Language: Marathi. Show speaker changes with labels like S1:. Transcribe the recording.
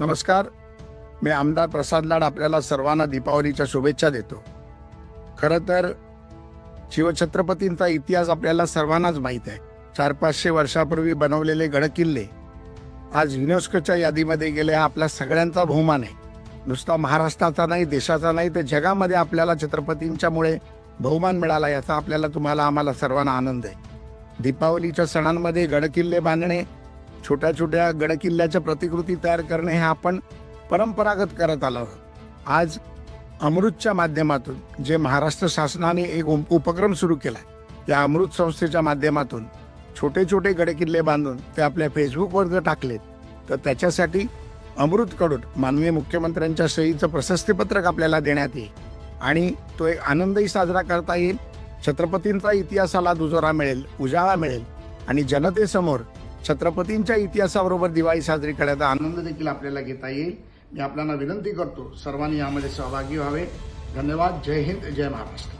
S1: नमस्कार. मी आमदार प्रसाद लाड आपल्याला सर्वांना दीपावलीच्या शुभेच्छा देतो. खरं तर शिवछत्रपतींचा इतिहास आपल्याला सर्वांनाच माहीत आहे. चार पाचशे वर्षापूर्वी बनवलेले गडकिल्ले आज युनेस्कोच्या यादीमध्ये गेले हा आपल्या सगळ्यांचा बहुमान आहे. नुसता महाराष्ट्राचा नाही देशाचा नाही तर जगामध्ये आपल्याला छत्रपतींच्यामुळे बहुमान मिळाला याचा आपल्याला तुम्हाला आम्हाला सर्वांना आनंद आहे. दीपावलीच्या सणांमध्ये गडकिल्ले बांधणे छोट्या छोट्या गडकिल्ल्याच्या प्रतिकृती तयार करणे हे आपण परंपरागत करत आलो आज अमृतच्या माध्यमातून जे महाराष्ट्र शासनाने एक उप- उपक्रम सुरू केला त्या अमृत संस्थेच्या माध्यमातून छोटे छोटे गडकिल्ले बांधून ते आपल्या फेसबुकवर जर टाकलेत. तर त्याच्यासाठी अमृतकडून माननीय मुख्यमंत्र्यांच्या सहीचं प्रशस्तीपत्रक आपल्याला देण्यात येईल आणि तो एक आनंदही साजरा करता येईल. छत्रपतींचा इतिहासाला दुजोरा मिळेल उजाळा मिळेल आणि जनतेसमोर छत्रपतींच्या इतिहासाबरोबर दिवाळी साजरी करण्याचा आनंद देखील आपल्याला घेता येईल. मी आपल्याला विनंती करतो सर्वांनी यामध्ये सहभागी व्हावे. धन्यवाद. जय हिंद. जय महाराष्ट्र.